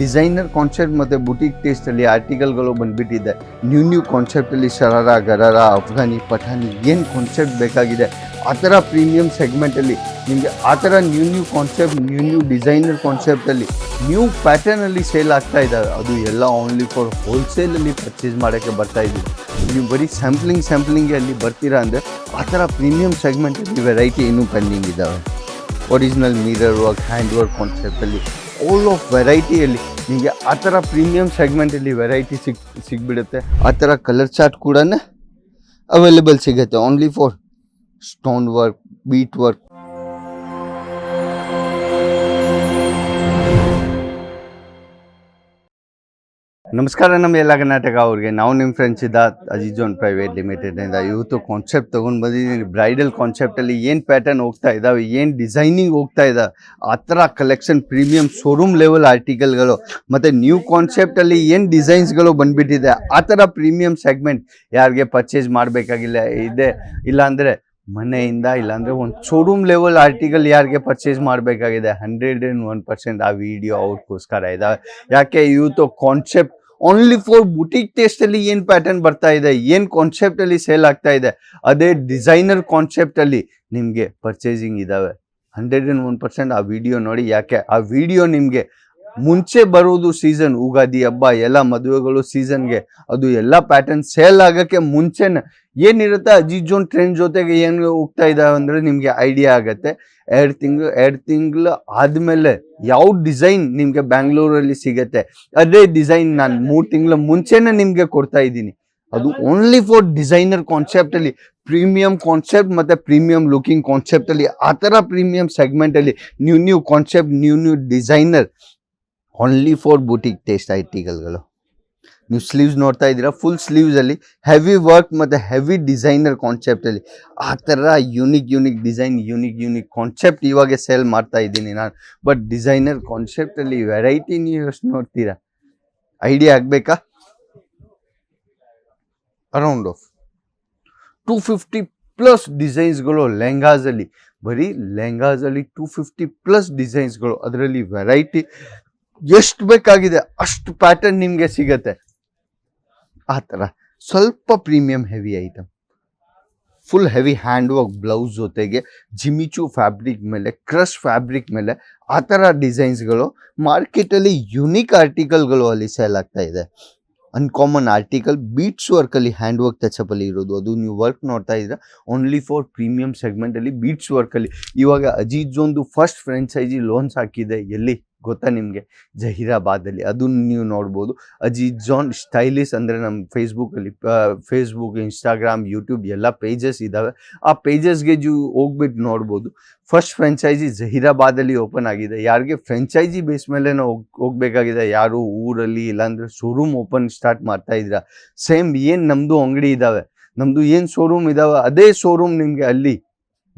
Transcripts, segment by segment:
Designer concept ಮತ್ತು boutique ಟೇಸ್ಟಲ್ಲಿ ಆರ್ಟಿಕಲ್ಗಳು ಬಂದುಬಿಟ್ಟಿದೆ. ನ್ಯೂ ನ್ಯೂ ಕಾನ್ಸೆಪ್ಟಲ್ಲಿ ಶರಾರ, ಗರಾರ, ಅಫ್ಘಾನಿ ಪಠಾನಿ ಏನು ಕಾನ್ಸೆಪ್ಟ್ ಬೇಕಾಗಿದೆ, ಆ ಥರ ಪ್ರೀಮಿಯಮ್ ಸೆಗ್ಮೆಂಟಲ್ಲಿ ನಿಮಗೆ ಆ ಥರ new new concept new new designer ಕಾನ್ಸೆಪ್ಟಲ್ಲಿ new ಪ್ಯಾಟರ್ನಲ್ಲಿ ಸೇಲ್ ಆಗ್ತಾ ಇದ್ದಾವೆ ಅದು ಎಲ್ಲ ಓನ್ಲಿ ಫಾರ್ ಹೋಲ್ಸೇಲಲ್ಲಿ ಪರ್ಚೇಸ್ ಮಾಡೋಕ್ಕೆ ಬರ್ತಾ ಇದ್ದೀವಿ ನೀವು ಬರೀ ಸ್ಯಾಂಪ್ಲಿಂಗ್ ಸ್ಯಾಂಪ್ಲಿಂಗ್ಗೆ ಅಲ್ಲಿ ಬರ್ತೀರಾ ಅಂದರೆ ಆ ಥರ ಪ್ರೀಮಿಯಮ್ ಸೆಗ್ಮೆಂಟಲ್ಲಿ ವೆರೈಟಿ ಇನ್ನೂ ಪೆಂಡಿಂಗ್ ಇದ್ದಾವೆ original mirror work hand work ಕಾನ್ಸೆಪ್ಟಲ್ಲಿ all of ವೆರೈಟಿಯಲ್ಲಿ ನಿಮಗೆ ಆ ಥರ ಪ್ರೀಮಿಯಂ ಸೆಗ್ಮೆಂಟಲ್ಲಿ ವೆರೈಟಿ ಸಿಗ್, ಸಿಗ್ಬಿಡುತ್ತೆ. ಆ ಥರ ಕಲರ್ ಚಾರ್ಟ್ ಕೂಡ ಅವೈಲೇಬಲ್ ಸಿಗುತ್ತೆ. Only for stone work bead work ನಮಸ್ಕಾರ ನಮ್ಮ ಎಲ್ಲ ಕರ್ನಾಟಕ ಅವ್ರಿಗೆ. ನಾವು ನಿಮ್ಮ ಫ್ರೆಂಡ್ಸ್ ಇದ್ದ ಅಜಿಜೋನ್ ಪ್ರೈವೇಟ್ ಲಿಮಿಟೆಡ್ನಿಂದ ಇವತ್ತು ಕಾನ್ಸೆಪ್ಟ್ ತೊಗೊಂಡು ಬಂದಿದ್ದೀನಿ ಬ್ರೈಡಲ್ ಕಾನ್ಸೆಪ್ಟಲ್ಲಿ ಏನು ಪ್ಯಾಟರ್ನ್ ಹೋಗ್ತಾ ಇದ್ದಾವೆ ಏನು ಡಿಸೈನಿಂಗ್ ಹೋಗ್ತಾ ಇದ್ದಾವೆ ಆ ಥರ ಕಲೆಕ್ಷನ್ ಪ್ರೀಮಿಯಂ ಶೋರೂಮ್ ಲೆವೆಲ್ ಆರ್ಟಿಕಲ್ಗಳು ಮತ್ತು ನ್ಯೂ ಕಾನ್ಸೆಪ್ಟಲ್ಲಿ ಏನು ಡಿಸೈನ್ಸ್ಗಳು ಬಂದುಬಿಟ್ಟಿದೆ, ಆ ಥರ ಪ್ರೀಮಿಯಂ ಸೆಗ್ಮೆಂಟ್ ಯಾರಿಗೆ ಪರ್ಚೇಸ್ ಮಾಡಬೇಕಾಗಿಲ್ಲ, ಇದೆ. ಇಲ್ಲಾಂದರೆ ಮನೆಯಿಂದ, ಇಲ್ಲಾಂದರೆ ಒಂದು ಶೋರೂಮ್ ಲೆವೆಲ್ ಆರ್ಟಿಕಲ್ ಯಾರಿಗೆ ಪರ್ಚೇಸ್ ಮಾಡಬೇಕಾಗಿದೆ ಹಂಡ್ರೆಡ್ ಆ್ಯಂಡ್ ಒನ್ ಪರ್ಸೆಂಟ್ ಆ ವಿಡಿಯೋ ಅವ್ರಿಗೋಸ್ಕರ ಇದ್ದಾವೆ ಯಾಕೆ ಇವತ್ತು ಕಾನ್ಸೆಪ್ಟ್ ಓನ್ಲಿ ಫಾರ್ ಬುಟಿಕ್ ಟೇಸ್ಟಲ್ಲಿ ಏನು ಪ್ಯಾಟರ್ನ್ ಬರ್ತಾ ಇದೆ, ಏನು ಕಾನ್ಸೆಪ್ಟಲ್ಲಿ ಸೇಲ್ ಆಗ್ತಾ ಇದೆ, ಅದೇ ಡಿಸೈನರ್ ಕಾನ್ಸೆಪ್ಟಲ್ಲಿ ನಿಮಗೆ ಪರ್ಚೇಸಿಂಗ್ ಇದ್ದಾವೆ ಹಂಡ್ರೆಡ್ ಒನ್ ಪರ್ಸೆಂಟ್ ಆ ವಿಡಿಯೋ ನೋಡಿ ಯಾಕೆ? ಆ ವಿಡಿಯೋ ನಿಮಗೆ ಮುಂಚೆ ಬರೋದು ಸೀಸನ್ ಉಗಾದಿ ಹಬ್ಬ, ಎಲ್ಲ ಮದುವೆಗಳು ಸೀಸನ್ಗೆ ಅದು ಎಲ್ಲ ಪ್ಯಾಟರ್ನ್ ಸೇಲ್ ಆಗೋಕ್ಕೆ ಮುಂಚೆನೆ ಏನಿರುತ್ತೆ ಅಜಿತ್ ಜೋನ್ ಟ್ರೆಂಡ್ ಜೊತೆಗೆ ಏನು ಹೋಗ್ತಾ ಇದ್ದಾವೆ ಅಂದರೆ ನಿಮಗೆ ಐಡಿಯಾ ಆಗುತ್ತೆ. ಎರಡು ತಿಂಗಳು ಎರಡು ತಿಂಗಳು ಆದಮೇಲೆ ಯಾವ ಡಿಸೈನ್ ನಿಮಗೆ ಬ್ಯಾಂಗ್ಳೂರಲ್ಲಿ ಸಿಗತ್ತೆ, ಅದೇ ಡಿಸೈನ್ ನಾನು ಮೂರು ತಿಂಗಳ ಮುಂಚೆನೇ ನಿಮಗೆ ಕೊಡ್ತಾ ಇದ್ದೀನಿ. ಅದು ಓನ್ಲಿ ಫಾರ್ ಡಿಸೈನರ್ ಕಾನ್ಸೆಪ್ಟಲ್ಲಿ ಪ್ರೀಮಿಯಂ ಕಾನ್ಸೆಪ್ಟ್ ಮತ್ತು ಪ್ರೀಮಿಯಂ ಲುಕಿಂಗ್ ಕಾನ್ಸೆಪ್ಟಲ್ಲಿ ಆ ಥರ premium ಸೆಗ್ಮೆಂಟಲ್ಲಿ new new concept new new designer only for boutique taste ಟೀಗಲ್ಗಳು ನೀವು ಸ್ಲೀವ್ಸ್ ನೋಡ್ತಾ ಇದ್ದೀರಾ ಫುಲ್ ಸ್ಲೀವ್ಸಲ್ಲಿ ಹೆವಿ ವರ್ಕ್ ಮತ್ತು ಹೆವಿ ಡಿಸೈನರ್ ಕಾನ್ಸೆಪ್ಟಲ್ಲಿ ಆ ಥರ unique unique design unique unique concept ಇವಾಗ ಸೇಲ್ ಮಾಡ್ತಾ ಇದ್ದೀನಿ ನಾನು. ಬಟ್ ಡಿಸೈನರ್ ಕಾನ್ಸೆಪ್ಟಲ್ಲಿ ವೆರೈಟಿ ನೀವು ಎಷ್ಟು ನೋಡ್ತೀರಾ? Idea ಆಗಬೇಕಾ? Around of two fifty plus ಡಿಸೈನ್ಸ್ಗಳು ಲೆಹಂಗಾಸಲ್ಲಿ ಬರೀ ಲೆಹಂಗಾಸಲ್ಲಿ ಟೂ ಫಿಫ್ಟಿ ಪ್ಲಸ್ ಡಿಸೈನ್ಸ್ಗಳು ಅದರಲ್ಲಿ ವೆರೈಟಿ ಎಷ್ಟು ಬೇಕಾಗಿದೆ ಅಷ್ಟು ಪ್ಯಾಟರ್ನ್ ನಿಮಗೆ ಸಿಗತ್ತೆ. ಆ ಥರ. ಸ್ವಲ್ಪ premium heavy item full heavy hand work blouse ಜೊತೆಗೆ ಜಿಮಿಚು ಫ್ಯಾಬ್ರಿಕ್ ಮೇಲೆ ಕ್ರಶ್ ಫ್ಯಾಬ್ರಿಕ್ ಮೇಲೆ ಆ ಥರ ಡಿಸೈನ್ಸ್ಗಳು ಮಾರ್ಕೆಟಲ್ಲಿ ಯುನೀಕ್ ಆರ್ಟಿಕಲ್ಗಳು ಅಲ್ಲಿ ಸೇಲ್ ಆಗ್ತಾ ಇದೆ. ಅನ್ಕಾಮನ್ ಆರ್ಟಿಕಲ್ ಬೀಟ್ಸ್ ವರ್ಕಲ್ಲಿ ಹ್ಯಾಂಡ್ ವರ್ಕ್ ಟಚಪಲ್ಲಿ ಇರೋದು. ಅದು ನೀವು ವರ್ಕ್ ನೋಡ್ತಾ ಇದ್ರೆ ಓನ್ಲಿ ಫಾರ್ ಪ್ರೀಮಿಯಂ ಸೆಗ್ಮೆಂಟಲ್ಲಿ ಬೀಟ್ಸ್ ವರ್ಕಲ್ಲಿ ಇವಾಗ ಅಜೀಜ್ ಒಂದು ಫಸ್ಟ್ ಫ್ರೆಂಚೈಸಿ ಲೋನ್ಸ್ ಹಾಕಿದೆ. ಎಲ್ಲಿ? ಗೊತ್ತಾ ನಿಮಗೆ? ಜಹೀರಾಬಾದಲ್ಲಿ ಅದನ್ನು ನೀವು ನೋಡ್ಬೋದು. ಅಜೀಜ್ ಜಾನ್ ಸ್ಟೈಲಿಸ್ ಅಂದರೆ ನಮ್ಮ ಫೇಸ್ಬುಕ್ಕಲ್ಲಿ ಫೇಸ್ಬುಕ್, ಇನ್ಸ್ಟಾಗ್ರಾಮ್, ಯೂಟ್ಯೂಬ್ ಎಲ್ಲ ಪೇಜಸ್ ಇದ್ದಾವೆ ಆ ಪೇಜಸ್ಗೆ ಜೂ ಹೋಗ್ಬಿಟ್ಟು ನೋಡ್ಬೋದು. ಫಸ್ಟ್ ಫ್ರೆಂಚೈಸಿ ಜಹೀರಾಬಾದಲ್ಲಿ ಓಪನ್ ಆಗಿದೆ. ಯಾರಿಗೆ ಫ್ರೆಂಚೈಸಿ ಬೇಸ್ ಮೇಲೆ ಹೋಗ್, ಹೋಗ್ಬೇಕಾಗಿದೆ, ಯಾರು ಊರಲ್ಲಿ ಇಲ್ಲಾಂದರೆ ಶೋರೂಮ್ ಓಪನ್ ಸ್ಟಾರ್ಟ್ ಮಾಡ್ತಾ ಇದ್ದೀರಾ? ಸೇಮ್ ಏನು ನಮ್ಮದು ಅಂಗಡಿ ಇದ್ದಾವೆ ನಮ್ಮದು ಏನು ಶೋರೂಮ್ ಇದ್ದಾವೆ ಅದೇ ಶೋರೂಮ್ ನಿಮಗೆ ಅಲ್ಲಿ.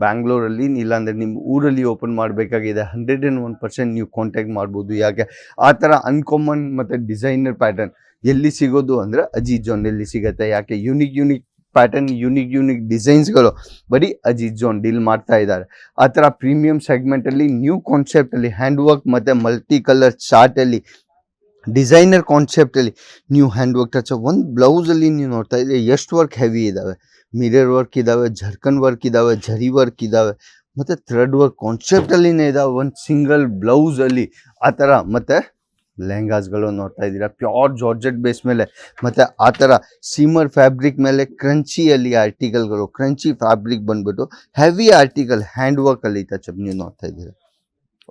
ಬ್ಯಾಂಗ್ಳೂರಲ್ಲಿ, ಇಲ್ಲಾಂದರೆ ನಿಮ್ಮ ಊರಲ್ಲಿ ಓಪನ್ ಮಾಡಬೇಕಾಗಿದೆ ಹಂಡ್ರೆಡ್ ಆ್ಯಂಡ್ ಒನ್ ಪರ್ಸೆಂಟ್ ನೀವು ಕಾಂಟ್ಯಾಕ್ಟ್ ಮಾಡ್ಬೋದು. ಯಾಕೆ? ಆ ಥರ ಅನ್ಕಾಮನ್ ಮತ್ತು ಡಿಸೈನರ್ ಪ್ಯಾಟರ್ನ್ ಎಲ್ಲಿ ಸಿಗೋದು ಅಂದರೆ ಅಜೀಜ್ ಜೋನಲ್ಲಿ ಸಿಗುತ್ತೆ. ಯಾಕೆ? Unique unique pattern unique unique ಡಿಸೈನ್ಸ್ಗಳು ಬರೀ ಅಜೀಜ್ ಜೋನ್ ಡೀಲ್ ಮಾಡ್ತಾ ಇದ್ದಾರೆ. ಆ ಥರ ಪ್ರೀಮಿಯಮ್ ಸೆಗ್ಮೆಂಟಲ್ಲಿ ನ್ಯೂ ಕಾನ್ಸೆಪ್ಟಲ್ಲಿ ಹ್ಯಾಂಡ್ ವರ್ಕ್ ಮತ್ತು ಮಲ್ಟಿ ಕಲರ್ ಚಾರ್ಟಲ್ಲಿ ಡಿಸೈನರ್ ಕಾನ್ಸೆಪ್ಟಲ್ಲಿ ನೀವು ಹ್ಯಾಂಡ್ ವರ್ಕ್ ಟಚ್ ಒಂದು ಬ್ಲೌಸಲ್ಲಿ ನೀವು ನೋಡ್ತಾ ಇದ್ದೀರಿ ಎಷ್ಟು ವರ್ಕ್ ಹೆವಿ ಇದ್ದಾವೆ ಮಿರರ್ ವರ್ಕ್ ಇದ್ದಾವೆ ಜರ್ಕನ್ ವರ್ಕ್ ಇದ್ದಾವೆ ಝರಿ ವರ್ಕ್ ಇದ್ದಾವೆ ಮತ್ತು ಥ್ರೆಡ್ ವರ್ಕ್ ಕಾನ್ಸೆಪ್ಟಲ್ಲಿನೇ ಇದ್ದಾವೆ ಒಂದು ಸಿಂಗಲ್ ಬ್ಲೌಸಲ್ಲಿ ಆ ಥರ. ಮತ್ತು ಲೆಹಂಗಾಸ್ಗಳು ನೋಡ್ತಾ ಇದ್ದೀರಾ. ಪ್ಯೂರ್ ಜಾರ್ಜೆಟ್ ಬೇಸ್ ಮೇಲೆ. ಮತ್ತು ಆ ಥರ ಸೀಮರ್ ಫ್ಯಾಬ್ರಿಕ್ ಮೇಲೆ ಕ್ರಂಚಿಯಲ್ಲಿ ಆರ್ಟಿಕಲ್ಗಳು ಕ್ರಂಚಿ ಫ್ಯಾಬ್ರಿಕ್ ಬಂದ್ಬಿಟ್ಟು ಹೆವಿ ಆರ್ಟಿಕಲ್ ಹ್ಯಾಂಡ್ ವರ್ಕಲ್ಲಿ ಟಚಪ್ ನೀವು ನೋಡ್ತಾ ಇದ್ದೀರಾ.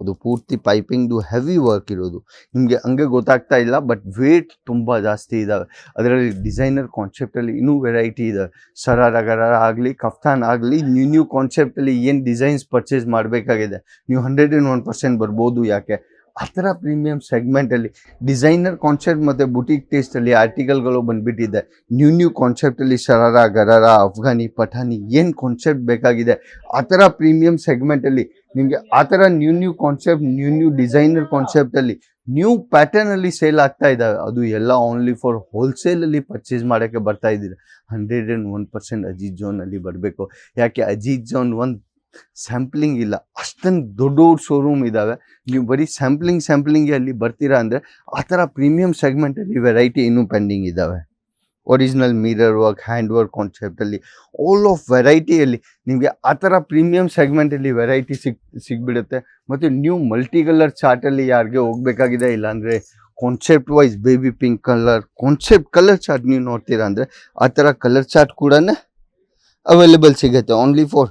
ಅದು ಪೂರ್ತಿ ಪೈಪಿಂಗ್ದು ಹೆವಿ ವರ್ಕ್ ಇರೋದು. ನಿಮಗೆ ಹಂಗೆ ಗೊತ್ತಾಗ್ತಾ ಇಲ್ಲ ಬಟ್ ವೇಟ್ ತುಂಬ ಜಾಸ್ತಿ ಇದ್ದಾವೆ ಅದರಲ್ಲಿ ಡಿಸೈನರ್ ಕಾನ್ಸೆಪ್ಟಲ್ಲಿ ಇನ್ನೂ ವೆರೈಟಿ ಇದೆ. ಸರಾರ ಗರಾರ ಆಗಲಿ ಕಫ್ತಾನ್ ಆಗಲಿ ನ್ಯೂ ನ್ಯೂ ಕಾನ್ಸೆಪ್ಟಲ್ಲಿ ಏನು ಡಿಸೈನ್ಸ್ ಪರ್ಚೇಸ್ ಮಾಡಬೇಕಾಗಿದೆ. ನೀವು ಹಂಡ್ರೆಡ್ ಆ್ಯಂಡ್ ಒನ್ ಪರ್ಸೆಂಟ್ ಬರ್ಬೋದು ಯಾಕೆ? ಆ ಥರ ಪ್ರೀಮಿಯಂ ಸೆಗ್ಮೆಂಟಲ್ಲಿ ಡಿಸೈನರ್ ಕಾನ್ಸೆಪ್ಟ್ ಮತ್ತು ಬುಟೀಕ್ ಟೇಸ್ಟಲ್ಲಿ ಆರ್ಟಿಕಲ್ಗಳು ಬಂದುಬಿಟ್ಟಿದೆ. ನ್ಯೂ ನ್ಯೂ ಕಾನ್ಸೆಪ್ಟಲ್ಲಿ ಶರಾರ, ಗರಾರ, ಅಫ್ಘಾನಿ, ಪಠಾನಿ ಏನು ಕಾನ್ಸೆಪ್ಟ್ ಬೇಕಾಗಿದೆ ಆ ಥರ ಪ್ರೀಮಿಯಂ ಸೆಗ್ಮೆಂಟಲ್ಲಿ ನಿಮಗೆ ಆ ಥರ new new concept new new designer ಕಾನ್ಸೆಪ್ಟಲ್ಲಿ new ಪ್ಯಾಟರ್ನಲ್ಲಿ ಸೇಲ್ ಆಗ್ತಾ ಇದ್ದಾವೆ ಅದು ಎಲ್ಲ ಓನ್ಲಿ ಫಾರ್ ಹೋಲ್ಸೇಲಲ್ಲಿ ಪರ್ಚೇಸ್ ಮಾಡೋಕ್ಕೆ ಬರ್ತಾ ಇದ್ದೀರಾ. Hundred and one percent Ajit ಜೋನಲ್ಲಿ ಬರಬೇಕು. ಯಾಕೆ? ಅಜೀತ್ ಜೋನ್ ಒಂದು ಸ್ಯಾಂಪ್ಲಿಂಗ್ ಇಲ್ಲ. ಅಷ್ಟೊಂದು ದೊಡ್ಡ ದೊಡ್ಡ ಶೋರೂಮ್ ಇದ್ದಾವೆ ನೀವು ಬರೀ ಸ್ಯಾಂಪ್ಲಿಂಗ್ ಸ್ಯಾಂಪ್ಲಿಂಗ್ ಅಲ್ಲಿ ಬರ್ತೀರಾ ಅಂದರೆ ಆ ಥರ ಪ್ರೀಮಿಯಂ ಸೆಗ್ಮೆಂಟಲ್ಲಿ ವೆರೈಟಿ ಇನ್ನೂ ಪೆಂಡಿಂಗ್ ಇದ್ದಾವೆ original mirror work hand work ಕಾನ್ಸೆಪ್ಟಲ್ಲಿ all of ವೆರೈಟಿಯಲ್ಲಿ ನಿಮಗೆ ಆ ಥರ ಪ್ರೀಮಿಯಂ ಸೆಗ್ಮೆಂಟಲ್ಲಿ ವೆರೈಟಿ ಸಿಕ್, ಸಿಗ್ಬಿಡುತ್ತೆ. ಮತ್ತು ನ್ಯೂ ಮಲ್ಟಿ ಕಲರ್ ಚಾರ್ಟಲ್ಲಿ ಯಾರಿಗೆ ಹೋಗ್ಬೇಕಾಗಿದೆ ಇಲ್ಲಾಂದರೆ concept wise baby pink colour concept colour chart ನೀವು ನೋಡ್ತೀರಾ ಅಂದರೆ ಆ ಥರ ಕಲರ್ ಚಾರ್ಟ್ ಕೂಡ ಅವೈಲೇಬಲ್ ಸಿಗುತ್ತೆ. Only for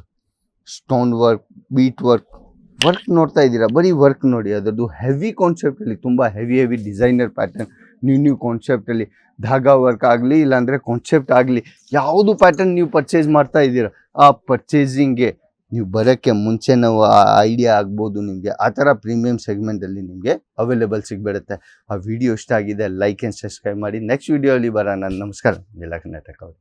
stone work bead work work ನೋಡ್ತಾ ಇದ್ದೀರಾ? ಬರೀ ವರ್ಕ್ ನೋಡಿ, ಅದರದ್ದು ಹೆವಿ ಕಾನ್ಸೆಪ್ಟಲ್ಲಿ ತುಂಬ heavy heavy designer pattern new new ಕಾನ್ಸೆಪ್ಟಲ್ಲಿ ಧಾಗಾ ವರ್ಕ್ ಆಗಲಿ, ಇಲ್ಲಾಂದರೆ ಕಾನ್ಸೆಪ್ಟ್ ಆಗಲಿ, ಯಾವುದು ಪ್ಯಾಟರ್ನ್ ನೀವು ಪರ್ಚೇಸ್ ಮಾಡ್ತಾ ಇದ್ದೀರಾ? ಆ ಪರ್ಚೇಸಿಂಗ್ಗೆ ನೀವು ಬರೋಕ್ಕೆ ಮುಂಚೆ ನಾವು ಆ ಐಡಿಯಾ ಆಗ್ಬೋದು ನಿಮಗೆ, ಆ ಥರ ಪ್ರೀಮಿಯಂ ಸೆಗ್ಮೆಂಟಲ್ಲಿ ನಿಮಗೆ ಅವೈಲೇಬಲ್ ಸಿಗ್ಬಿಡುತ್ತೆ. ಆ ವಿಡಿಯೋ ಇಷ್ಟ ಆಗಿದೆ ಲೈಕ್ ಆ್ಯಂಡ್ ಸಬ್ಸ್ಕ್ರೈಬ್ ಮಾಡಿ. ನೆಕ್ಸ್ಟ್ ವಿಡಿಯೋಲಿ ಬರೋಣ. ನಮಸ್ಕಾರ ಎಲ್ಲ ಕರ್ನಾಟಕ